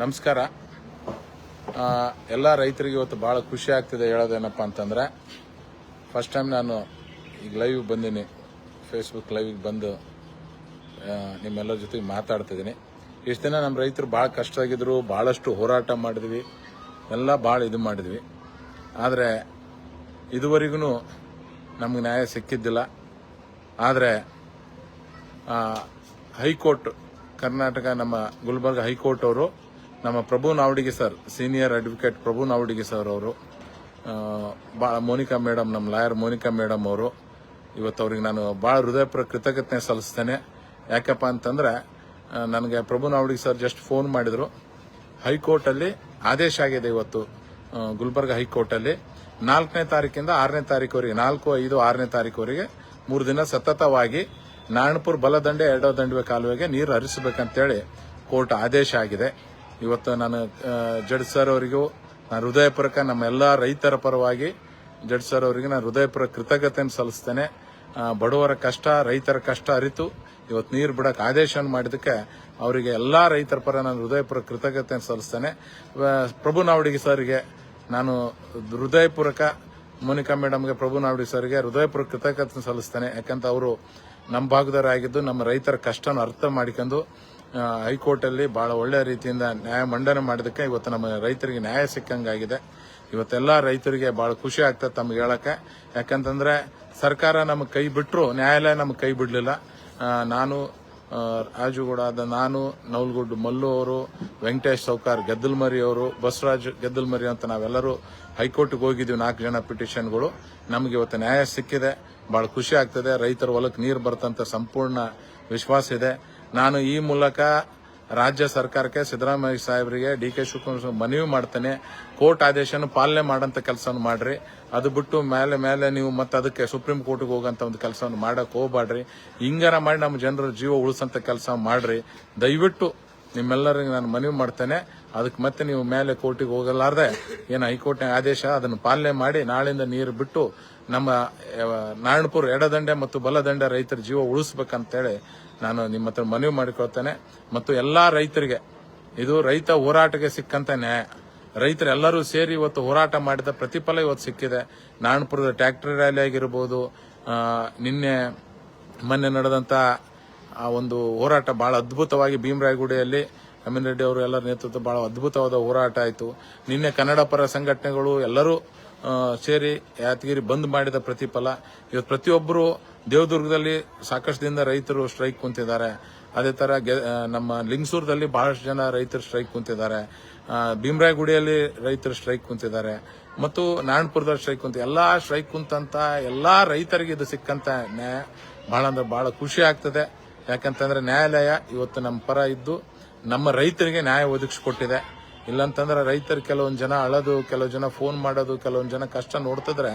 ನಮಸ್ಕಾರ. ಎಲ್ಲ ರೈತರಿಗೆ ಇವತ್ತು ಭಾಳ ಖುಷಿ ಆಗ್ತಿದೆ ಹೇಳೋದೇನಪ್ಪ ಅಂತಂದ್ರೆ ಫಸ್ಟ್ ಟೈಮ್ ನಾನು ಈಗ ಲೈವ್ ಬಂದೀನಿ ಫೇಸ್ಬುಕ್ ಲೈವಿಗೆ ಬಂದು ನಿಮ್ಮೆಲ್ಲರ ಜೊತೆಗೆ ಮಾತಾಡ್ತಿದ್ದೀನಿ ಇಷ್ಟು ದಿನ ನಮ್ಮ ರೈತರು ಭಾಳ ಕಷ್ಟ ಆಗಿದ್ರು ಭಾಳಷ್ಟು ಹೋರಾಟ ಮಾಡಿದ್ವಿ, ಎಲ್ಲ ಭಾಳ ಇದು ಮಾಡಿದ್ವಿ. ಆದರೆ ಇದುವರೆಗೂ ನಮಗೆ ನ್ಯಾಯ ಸಿಕ್ಕಿದ್ದಿಲ್ಲ. ಆದರೆ ಹೈಕೋರ್ಟ್, ಕರ್ನಾಟಕ ನಮ್ಮ ಗುಲ್ಬರ್ಗ ಹೈಕೋರ್ಟ್ ಅವರು ನಮ್ಮ Prabhu Navadige sir senior advocate Prabhu Navadige sir ಅವರು. ಭಾಳ ಮೋನಿಕಾ ಮೇಡಮ್ ನಮ್ಮ ಲಾಯರ್ ಮೋನಿಕಾ ಮೇಡಮ್ ಅವರು. ಇವತ್ತು ಅವ್ರಿಗೆ ನಾನು ಭಾಳ ಹೃದಯಪೂರ್ವಕ ಕೃತಜ್ಞತೆ ಸಲ್ಲಿಸ್ತೇನೆ. ಯಾಕಪ್ಪ ಅಂತಂದ್ರೆ ನನಗೆ Prabhu Navadige sir just phone ಮಾಡಿದ್ರು. ಹೈಕೋರ್ಟಲ್ಲಿ ಆದೇಶ ಆಗಿದೆ ಇವತ್ತು ಗುಲ್ಬರ್ಗ ಹೈಕೋರ್ಟಲ್ಲಿ. ನಾಲ್ಕನೇ ತಾರೀಕಿಂದ ಆರನೇ ತಾರೀಕುವರೆಗೆ, ನಾಲ್ಕು, ಐದು, ಆರನೇ ತಾರೀಕುವರೆಗೆ ಮೂರು ದಿನ ಸತತವಾಗಿ ನಾರಾಯಣಪುರ ಬಲದಂಡೆ ಎರಡೋ ದಂಡವೆ ಕಾಲುವೆಗೆ ನೀರು ಹರಿಸಬೇಕಂತೇಳಿ ಕೋರ್ಟ್ ಆದೇಶ ಆಗಿದೆ. ಇವತ್ತು ನಾನು ಜಡ್ ಸರ್ ಅವರಿಗೂ ನಾನು ಹೃದಯಪೂರ್ವಕ ನಮ್ಮೆಲ್ಲ ರೈತರ ಪರವಾಗಿ ಜಡ್ ಸರ್ ಅವರಿಗೆ ನಾನು ಹೃದಯಪೂರ್ವಕ ಕೃತಜ್ಞತೆಯನ್ನು ಸಲ್ಲಿಸ್ತೇನೆ. ಬಡವರ ಕಷ್ಟ, ರೈತರ ಕಷ್ಟ ಅರಿತು ಇವತ್ತು ನೀರು ಬಿಡಕ್ಕೆ ಆದೇಶ ಮಾಡಿದಕ್ಕೆ ಅವರಿಗೆ ಎಲ್ಲ ರೈತರ ಪರ ನಾನು ಹೃದಯಪೂರ್ವಕ ಕೃತಜ್ಞತೆಯನ್ನು ಸಲ್ಲಿಸ್ತೇನೆ. ಪ್ರಭು ನಾವಡಿಗೆ ಸರ್ಗೆ ನಾನು ಹೃದಯಪೂರ್ವಕ, ಮೋನಿಕಾ ಮೇಡಮ್ಗೆ ಪ್ರಭು ನಾವಡಿ ಸರ್ಗೆ ಹೃದಯಪೂರ್ವಕ ಕೃತಜ್ಞತೆ ಸಲ್ಲಿಸ್ತೇನೆ. ಯಾಕಂತ ಅವರು ನಮ್ಮ ಭಾಗದವರಾಗಿದ್ದು ನಮ್ಮ ರೈತರ ಕಷ್ಟನ ಅರ್ಥ ಮಾಡಿಕೊಂಡು ಹೈಕೋರ್ಟಲ್ಲಿ ಬಹಳ ಒಳ್ಳೆಯ ರೀತಿಯಿಂದ ನ್ಯಾಯ ಮಂಡನೆ ಮಾಡಿದಕ್ಕೆ ಇವತ್ತು ನಮ್ಮ ರೈತರಿಗೆ ನ್ಯಾಯ ಸಿಕ್ಕಂಗಾಗಿದೆ. ಇವತ್ತೆಲ್ಲ ರೈತರಿಗೆ ಬಹಳ ಖುಷಿ ಆಗ್ತದೆ ತಮ್ಗೆ ಹೇಳಕ್ಕೆ. ಯಾಕಂತಂದ್ರೆ ಸರ್ಕಾರ ನಮಗೆ ಕೈ ಬಿಟ್ಟರು ನ್ಯಾಯಾಲಯ ನಮಗೆ ಕೈ ಬಿಡಲಿಲ್ಲ. ನಾನು ಆ, ರಾಜುಗೌಡ ನಾನು ನವಲ್ಗುಡ್ ಮಲ್ಲು ಅವರು ವೆಂಕಟೇಶ್ ಸೌಕಾರ್ ಗದ್ದಲ್ಮರಿ ಅವರು ಬಸವರಾಜ್ ಗದ್ದಲ್ಮರಿ ಅಂತ ನಾವೆಲ್ಲರೂ ಹೈಕೋರ್ಟ್ಗೆ ಹೋಗಿದ್ದೀವಿ ನಾಲ್ಕು ಜನ ಪಿಟಿಷನ್ಗಳು. ನಮಗೆ ಇವತ್ತು ನ್ಯಾಯ ಸಿಕ್ಕಿದೆ. ಬಹಳ ಖುಷಿ ಆಗ್ತದೆ. ರೈತರ ಹೊಲಕ್ಕೆ ನೀರು ಬರ್ತಂತ ಸಂಪೂರ್ಣ ವಿಶ್ವಾಸ ಇದೆ. ನಾನು ಈ ಮೂಲಕ ರಾಜ್ಯ ಸರ್ಕಾರಕ್ಕೆ ಸಿದ್ದರಾಮಯ್ಯ ಸಾಹೇಬರಿಗೆ ಡಿ ಕೆ ಶಿವಕುಮಾರ್ ಮನವಿ ಮಾಡ್ತೇನೆ. ಕೋರ್ಟ್ ಆದೇಶನ ಪಾಲನೆ ಮಾಡಂತ ಕೆಲಸವನ್ನು ಮಾಡ್ರಿ. ಅದು ಬಿಟ್ಟು ಮೇಲೆ ಮೇಲೆ ನೀವು ಮತ್ತೆ ಅದಕ್ಕೆ ಸುಪ್ರೀಂ ಕೋರ್ಟ್ಗೆ ಹೋಗಂತ ಒಂದು ಕೆಲಸವನ್ನು ಮಾಡಕ್ ಹೋಗ್ಬಾಡ್ರಿ ಹಿಂಗಾರ ಮಾಡಿ ನಮ್ಮ ಜನರ ಜೀವ ಉಳಿಸಂತ ಕೆಲಸ ಮಾಡ್ರಿ. ದಯವಿಟ್ಟು ನಿಮ್ಮೆಲ್ಲರಿಗೆ ನಾನು ಮನವಿ ಮಾಡ್ತೇನೆ. ಅದಕ್ಕೆ ಮತ್ತೆ ನೀವು ಮೇಲೆ ಕೋರ್ಟಿಗೆ ಹೋಗಲಾರ್ದೆ ಏನು ಹೈಕೋರ್ಟ್ ಆದೇಶ ಅದನ್ನು ಪಾಲನೆ ಮಾಡಿ ನಾಳಿಂದ ನೀರು ಬಿಟ್ಟು ನಮ್ಮ ನಾರಾಯಣಪುರ ಎಡದಂಡೆ ಮತ್ತು ಬಲದಂಡೆ ರೈತರ ಜೀವ ಉಳಿಸ್ಬೇಕಂತೇಳಿ ನಾನು ನಿಮ್ಮ ಹತ್ರ ಮನವಿ ಮಾಡಿಕೊಳ್ತೇನೆ. ಮತ್ತು ಎಲ್ಲಾ ರೈತರಿಗೆ, ಇದು ರೈತ ಹೋರಾಟಕ್ಕೆ ಸಿಕ್ಕಂತ ನ್ಯಾಯ. ರೈತರೆಲ್ಲರೂ ಸೇರಿ ಇವತ್ತು ಹೋರಾಟ ಮಾಡಿದ ಪ್ರತಿಫಲ ಇವತ್ತು ಸಿಕ್ಕಿದೆ. ನಾರಾಯಣಪುರದ ಟ್ರ್ಯಾಕ್ಟರ್ ರ್ಯಾಲಿ ಆಗಿರ್ಬೋದು ನಿನ್ನೆ ಮೊನ್ನೆ ನಡೆದಂತ, ಆ, ಒಂದು ಹೋರಾಟ ಬಹಳ ಅದ್ಭುತವಾಗಿ ಭೀಮರಾಯಗುಡಿಯಲ್ಲಿ ಅಮೀನ್ ರೆಡ್ಡಿ ಅವರು ಎಲ್ಲರ ನೇತೃತ್ವ ಬಹಳ ಅದ್ಭುತವಾದ ಹೋರಾಟ ಆಯಿತು. ನಿನ್ನೆ ಕನ್ನಡ ಪರ ಸಂಘಟನೆಗಳು ಎಲ್ಲರೂ ಸೇರಿ ಯಾದಗಿರಿ ಬಂದ್ ಮಾಡಿದ ಪ್ರತಿಫಲ. ಇವತ್ತು ಪ್ರತಿಯೊಬ್ಬರು ದೇವದುರ್ಗದಲ್ಲಿ ಸಾಕಷ್ಟು ದಿನದ ರೈತರು ಸ್ಟ್ರೈಕ್ ಕುಂತಿದ್ದಾರೆ. ಅದೇ ತರ ನಮ್ಮ ಲಿಂಗಸೂರದಲ್ಲಿ ಬಹಳಷ್ಟು ಜನ ರೈತರು ಸ್ಟ್ರೈಕ್ ಕುಂತಿದ್ದಾರೆ. ಭೀಮರಾಯಗುಡಿಯಲ್ಲಿ ರೈತರು ಸ್ಟ್ರೈಕ್ ಕುಂತಿದ್ದಾರೆ. ಮತ್ತು ನಾರಾಯಣಪುರದಲ್ಲಿ ಸ್ಟ್ರೈಕ್ ಕುಂತ, ಎಲ್ಲಾ ಸ್ಟ್ರೈಕ್ ಕುಂತಂತ ಎಲ್ಲಾ ರೈತರಿಗೆ ಇದು ಸಿಕ್ಕಂತ. ನ್ಯಾಯ ಬಹಳ ಅಂದ್ರೆ ಬಹಳ ಖುಷಿ ಆಗ್ತದೆ. ಯಾಕಂತಂದ್ರೆ ನ್ಯಾಯಾಲಯ ಇವತ್ತು ನಮ್ಮ ಪರ ಇದ್ದು ನಮ್ಮ ರೈತರಿಗೆ ನ್ಯಾಯ ಒದಗಿಸ್ಕೊಟ್ಟಿದೆ ಇಲ್ಲಂತಂದ್ರೆ ರೈತರು ಕೆಲವೊಂದು ಜನ ಅಳದು, ಕೆಲವು ಜನ ಫೋನ್ ಮಾಡೋದು, ಕೆಲವೊಂದು ಜನ ಕಷ್ಟ ನೋಡ್ತಿದ್ರೆ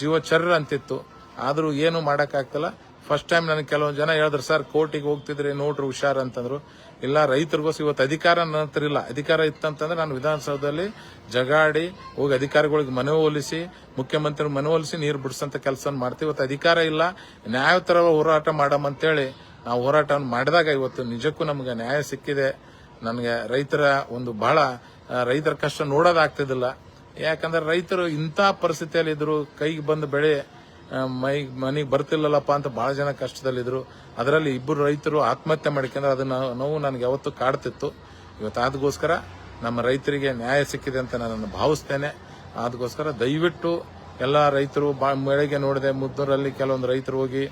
ಜೀವ ಚರ್ರ ಅಂತಿತ್ತು. ಆದ್ರೂ ಏನು ಮಾಡೋಕ್ಕಾಗ್ತಿಲ್ಲ. ಫಸ್ಟ್ ಟೈಮ್ ನನಗೆ ಕೆಲವೊಂದು ಜನ ಹೇಳಿದ್ರು, ಸರ್, ಕೋರ್ಟಿಗೆ ಹೋಗ್ತಿದ್ರೆ ನೋಡ್ರಿ ಹುಷಾರ್ ಅಂತಂದ್ರು. ಇಲ್ಲ, ರೈತರಿಗೋಸ್ಕರ ಇವತ್ತು ಅಧಿಕಾರ ನನ್ನ ಹತ್ರ ಇಲ್ಲ ಅಧಿಕಾರ ಇತ್ತಂತಂದ್ರೆ ನಾನು ವಿಧಾನಸೌಧದಲ್ಲಿ ಜಗಾಡಿ ಹೋಗಿ ಅಧಿಕಾರಿಗಳಿಗೆ ಮನವೊಲಿಸಿ ಮುಖ್ಯಮಂತ್ರಿ ಮನವೊಲಿಸಿ ನೀರು ಬಿಡಿಸಂತ ಕೆಲಸ ಮಾಡ್ತೀವಿ. ಇವತ್ತು ಅಧಿಕಾರ ಇಲ್ಲ. ನ್ಯಾಯತರ ಹೋರಾಟ ಮಾಡಮಂತೇಳಿ ನಾವು ಹೋರಾಟವನ್ನು ಮಾಡಿದಾಗ ಇವತ್ತು ನಿಜಕ್ಕೂ ನಮಗೆ ನ್ಯಾಯ ಸಿಕ್ಕಿದೆ. ನನಗೆ ರೈತರ ಒಂದು ಬಹಳ ರೈತರ ಕಷ್ಟ ನೋಡೋದಾಗ್ತಿದ್ದಿಲ್ಲ ಯಾಕಂದ್ರೆ ರೈತರು ಇಂಥ ಪರಿಸ್ಥಿತಿಯಲ್ಲಿ ಇದ್ರು ಕೈಗೆ ಬಂದ ಬೆಳೆ ಮೈ ಮನೆಗೆ ಬರ್ತಿಲ್ಲಲ್ಲಪ್ಪ ಅಂತ ಬಹಳ ಜನ ಕಷ್ಟದಲ್ಲಿದ್ರು. ಅದರಲ್ಲಿ ಇಬ್ಬರು ರೈತರು ಆತ್ಮಹತ್ಯೆ ಮಾಡ್ಕೊಂಡ್ರೆ ಅದನ್ನ ನೋವು ನನಗೆ ಯಾವತ್ತು ಕಾಡ್ತಿತ್ತು. ಇವತ್ತು ಅದಕ್ಕೋಸ್ಕರ ನಮ್ಮ ರೈತರಿಗೆ ನ್ಯಾಯ ಸಿಕ್ಕಿದೆ ಅಂತ ನಾನು ಭಾವಿಸ್ತೇನೆ. ಅದಕ್ಕೋಸ್ಕರ ದಯವಿಟ್ಟು ಎಲ್ಲ ರೈತರು ಬಾ ಬೆಳಗ್ಗೆ ನೋಡಿದೆ ಮುದ್ದೂರಲ್ಲಿ ಕೆಲವೊಂದು ರೈತರು ಹೋಗಿ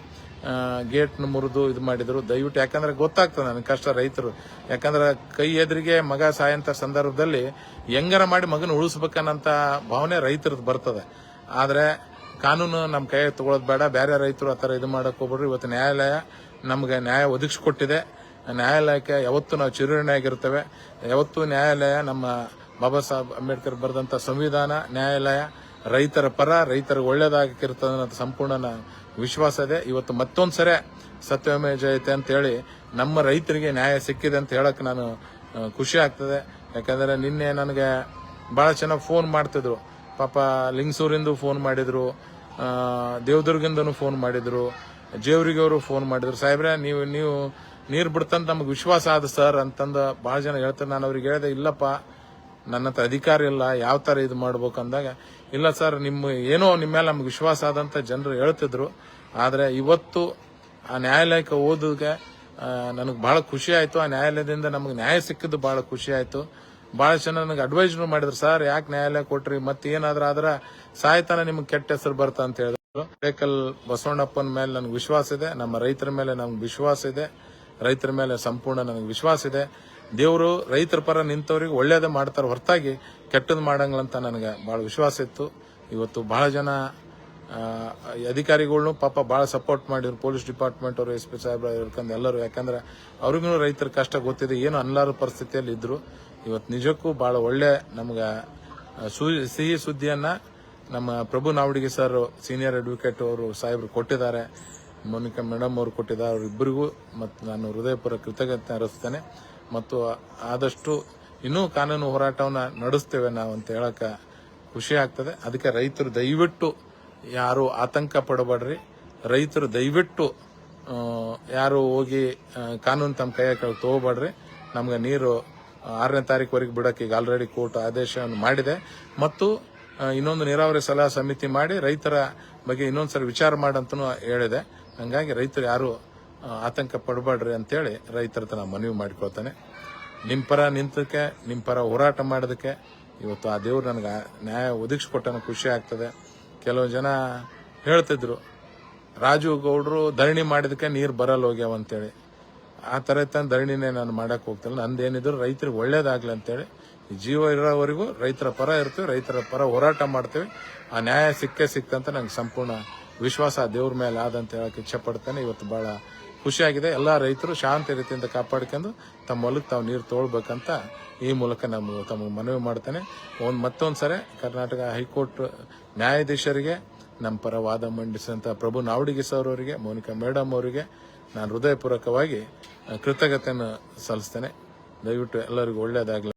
ಗೇಟ್ ಮುರಿದು ಇದು ಮಾಡಿದ್ರು. ದಯವಿಟ್ಟು ಯಾಕಂದ್ರೆ ಗೊತ್ತಾಗ್ತದೆ ನನಗೆ ಕಷ್ಟ ರೈತರು. ಯಾಕಂದ್ರೆ ಕೈ ಎದುರಿಗೆ ಮಗ ಸಾಯಂತ ಸಂದರ್ಭದಲ್ಲಿ ಹೆಂಗಾರ ಮಾಡಿ ಮಗನ ಉಳಿಸ್ಬೇಕನ್ನಂತ ಭಾವನೆ ರೈತರದ್ದು ಬರ್ತದೆ. ಆದ್ರೆ ಕಾನೂನು ನಮ್ಮ ಕೈ ತಗೊಳ್ಳೋದು ಬೇಡ. ಬೇರೆ ರೈತರು ಆ ಥರ ಇದು ಮಾಡೋಕೆ ಹೋಗ್ಬಿಡ್ರಿ. ಇವತ್ತು ನ್ಯಾಯಾಲಯ ನಮಗೆ ನ್ಯಾಯ ಒದಗಿಸ್ಕೊಟ್ಟಿದೆ. ನ್ಯಾಯಾಲಯಕ್ಕೆ ಯಾವತ್ತೂ ನಾವು ಚಿರುಣಿಯಾಗಿರ್ತೇವೆ ಯಾವತ್ತೂ ನ್ಯಾಯಾಲಯ ನಮ್ಮ ಬಾಬಾ ಸಾಹೇಬ್ ಅಂಬೇಡ್ಕರ್ ಬರೆದಂಥ ಸಂವಿಧಾನ, ನ್ಯಾಯಾಲಯ ರೈತರ ಪರ, ರೈತರಿಗೆ ಒಳ್ಳೇದಾಗಿರ್ತದೆ ಸಂಪೂರ್ಣ ವಿಶ್ವಾಸ ಇದೆ. ಇವತ್ತು ಮತ್ತೊಂದ್ಸರಿ ಸತ್ಯಮೇ ಜಯತೆ ಅಂತ ಹೇಳಿ ನಮ್ಮ ರೈತರಿಗೆ ನ್ಯಾಯ ಸಿಕ್ಕಿದೆ ಅಂತ ಹೇಳಕ್ಕೆ ನಾನು ಖುಷಿ ಆಗ್ತದೆ. ಯಾಕಂದರೆ ನಿನ್ನೆ ನನಗೆ ಭಾಳ ಚೆನ್ನಾಗಿ ಫೋನ್ ಮಾಡ್ತಿದ್ರು. ಪಾಪ ಲಿಂಗಸೂರಿಂದ ಫೋನ್ ಮಾಡಿದ್ರು ದೇವದುರ್ಗದಿಂದನೂ ಫೋನ್ ಮಾಡಿದ್ರು ಜೇವರಿಗೆ ಅವರು ಫೋನ್ ಮಾಡಿದ್ರು. ಸಾಹೇಬ್ರೆ, ನೀವು ನೀವು ನೀರು ಬಿಡ್ತಂತ ನಮಗೆ ವಿಶ್ವಾಸ ಆದ ಸರ್ ಅಂತಂದು ಭಾಳ ಜನ ಹೇಳ್ತಾರೆ. ನಾನು ಅವ್ರಿಗೆ ಹೇಳಿದೆ, ಇಲ್ಲಪ್ಪ, ನನ್ನ ಹತ್ರ ಅಧಿಕಾರ ಇಲ್ಲ, ಯಾವ ತರ ಇದು ಮಾಡ್ಬೇಕು ಅಂದಾಗ, ಇಲ್ಲ ಸರ್ ನಿಮ್ಮ ಏನೋ ನಿಮ್ಮ ಮೇಲೆ ನಮ್ಗೆ ವಿಶ್ವಾಸ ಆದಂತ ಜನರು ಹೇಳ್ತಿದ್ರು. ಆದರೆ ಇವತ್ತು ಆ ನ್ಯಾಯಾಲಯಕ್ಕೆ ಓದೋದಕ್ಕೆ ನನಗೆ ಬಹಳ ಖುಷಿ ಆಯ್ತು. ಆ ನ್ಯಾಯಾಲಯದಿಂದ ನಮಗೆ ನ್ಯಾಯ ಸಿಕ್ಕಿದ್ದು ಬಹಳ ಖುಷಿ ಆಯ್ತು. ಬಹಳ ಜನ ನನಗೆ ಅಡ್ವೈಸ್ ಮಾಡಿದ್ರು, ಸರ್, ಯಾಕೆ ನ್ಯಾಯಾಲಯ ಕೊಟ್ರಿ? ಮತ್ತೆ ಏನಾದ್ರೂ ಆದ್ರೆ ಸಾಯ್ತಾನ ನಿಮ್ಗೆ ಕೆಟ್ಟ ಹೆಸರು ಬರ್ತಾ ಅಂತ ಹೇಳಿದ್ರು. ಬೇಕಲ್ ಬಸವಣ್ಣಪ್ಪನ ಮೇಲೆ ನನಗೆ ವಿಶ್ವಾಸ ಇದೆ, ನಮ್ಮ ರೈತರ ಮೇಲೆ ನಮ್ಗೆ ವಿಶ್ವಾಸ ಇದೆ, ರೈತರ ಮೇಲೆ ಸಂಪೂರ್ಣ ನನಗೆ ವಿಶ್ವಾಸ ಇದೆ. ದೇವರು ರೈತರ ಪರ ನಿಂತವ್ರಿಗೆ ಒಳ್ಳೇದೇ ಮಾಡ್ತಾರೆ, ಹೊರತಾಗಿ ಕೆಟ್ಟದ್ ಮಾಡಂಗಿಲ್ಲ ನನಗೆ ಬಹಳ ವಿಶ್ವಾಸ ಇತ್ತು. ಇವತ್ತು ಬಹಳ ಜನ ಅಧಿಕಾರಿಗಳ್ನು ಪಾಪ ಬಹಳ ಸಪೋರ್ಟ್ ಮಾಡಿದ್ರು ಪೊಲೀಸ್ ಡಿಪಾರ್ಟ್ಮೆಂಟ್ ಅವರು ಎಸ್ ಪಿ ಸಾಹೇಬ್ರ ಎಲ್ಲರೂ. ಯಾಕಂದ್ರೆ ಅವ್ರಿಗೂ ರೈತರ ಕಷ್ಟ ಗೊತ್ತಿದೆ, ಏನು ಅನ್ಲಾರ ಪರಿಸ್ಥಿತಿಯಲ್ಲಿ ಇದ್ರು. ಇವತ್ತು ನಿಜಕ್ಕೂ ಬಹಳ ಒಳ್ಳೆ ನಮ್ಗೆ ಸಿಹಿ ಸುದ್ದಿಯನ್ನು ನಮ್ಮ Prabhu Navadige sir senior advocate ಅವರು ಸಾಹೇಬರು ಕೊಟ್ಟಿದ್ದಾರೆ. ಮೋನಿಕಾ ಮೇಡಮ್ ಅವರು ಕೊಟ್ಟಿದ್ದಾರೆ. ಅವರಿಬ್ಬರಿಗೂ ಮತ್ತು ನಾನು ಹೃದಯಪೂರ್ವ ಕೃತಜ್ಞತೆ ಅರಿಸ್ತೇನೆ ಮತ್ತು ಆದಷ್ಟು ಇನ್ನೂ ಕಾನೂನು ಹೋರಾಟವನ್ನು ನಡೆಸ್ತೇವೆ ನಾವು ಅಂತ ಹೇಳಕ ಖುಷಿ ಆಗ್ತದೆ. ಅದಕ್ಕೆ ರೈತರು ದಯವಿಟ್ಟು ಯಾರು ಆತಂಕ ಪಡಬೇಡ್ರಿ. ರೈತರು ದಯವಿಟ್ಟು ಯಾರು ಹೋಗಿ ಕಾನೂನು ತಮ್ಮ ಕೈಯಾಗ ತಗೋಬೇಡ್ರಿ. ನಮ್ಗೆ ನೀರು ಆರನೇ ತಾರೀಕುವರೆಗೆ ಬಿಡಕ್ಕೆ ಈಗ ಆಲ್ರೆಡಿ ಕೋರ್ಟ್ ಆದೇಶವನ್ನು ಮಾಡಿದೆ. ಮತ್ತು ಇನ್ನೊಂದು ನೀರಾವರಿ ಸಲಹಾ ಸಮಿತಿ ಮಾಡಿ ರೈತರ ಬಗ್ಗೆ ಇನ್ನೊಂದ್ಸರಿ ವಿಚಾರ ಮಾಡಂತನೂ ಹೇಳಿದೆ. ಹಂಗಾಗಿ ರೈತರು ಯಾರು ಆತಂಕ ಪಡಬೇಡ್ರಿ ಅಂತೇಳಿ ರೈತರ ತನ್ನ ಮನವಿ ಮಾಡಿಕೊಳ್ತಾನೆ. ನಿಮ್ಮ ಪರ ನಿಂತಕ್ಕೆ ನಿಮ್ಮ ಪರ ಹೋರಾಟ ಮಾಡೋದಕ್ಕೆ ಇವತ್ತು ಆ ದೇವ್ರು ನನಗೆ ನ್ಯಾಯ ಒದಗಿಸ್ಕೊಟ್ಟನ ಖುಷಿ ಆಗ್ತದೆ. ಕೆಲವು ಜನ ಹೇಳ್ತಿದ್ರು, ರಾಜು ಗೌಡ್ರು ಧರಣಿ ಮಾಡಿದಕ್ಕೆ ನೀರು ಬರಲ್ಲ ಹೋಗ್ಯಾವ ಅಂತೇಳಿ. ಆ ಥರ ತಾನು ಧರಣಿನೇ ನಾನು ಮಾಡಕ್ ಹೋಗ್ತಿಲ್ಲ. ನಂದೇನಿದ್ರು ರೈತರಿಗೆ ಒಳ್ಳೇದಾಗ್ಲಿ ಅಂತೇಳಿ ಜೀವ ಇರೋವರೆಗೂ ರೈತರ ಪರ ಇರ್ತೀವಿ, ರೈತರ ಪರ ಹೋರಾಟ ಮಾಡ್ತೀವಿ. ಆ ನ್ಯಾಯ ಸಿಕ್ಕೇ ಸಿಕ್ತಂತ ನಂಗೆ ಸಂಪೂರ್ಣ ವಿಶ್ವಾಸ ದೇವ್ರ ಮೇಲೆ ಆದಂತ ಹೇಳಕ್ ಇಚ್ಛೆ ಪಡ್ತೇನೆ ಇವತ್ತು ಬಹಳ ಖುಷಿಯಾಗಿದೆ. ಎಲ್ಲಾ ರೈತರು ಶಾಂತಿ ರೀತಿಯಿಂದ ಕಾಪಾಡ್ಕೊಂಡು ತಮ್ಮ ಹೊಲಕ್ಕೆ ತಾವು ನೀರು ತೊಗೊಳ್ಬೇಕಂತ ಈ ಮೂಲಕ ನಮ್ಮ ತಮಗೆ ಮನವಿ ಮಾಡ್ತೇನೆ. ಒಂದು ಮತ್ತೊಂದ್ಸರಿ ಕರ್ನಾಟಕ ಹೈಕೋರ್ಟ್ ನ್ಯಾಯಾಧೀಶರಿಗೆ ನಮ್ಮ ಪರ ವಾದ ಮಂಡಿಸಿದಂತ ಪ್ರಭು ನಾವಡಿಗೆ ಅವರಿಗೆ ಮೋನಿಕಾ ಮೇಡಮ್ ಅವರಿಗೆ ನಾನು ಹೃದಯಪೂರ್ವಕವಾಗಿ ಕೃತಜ್ಞತೆಯನ್ನು ಸಲ್ಲಿಸ್ತೇನೆ. ದಯವಿಟ್ಟು ಎಲ್ಲರಿಗೂ ಒಳ್ಳೆಯದಾಗಲಿ.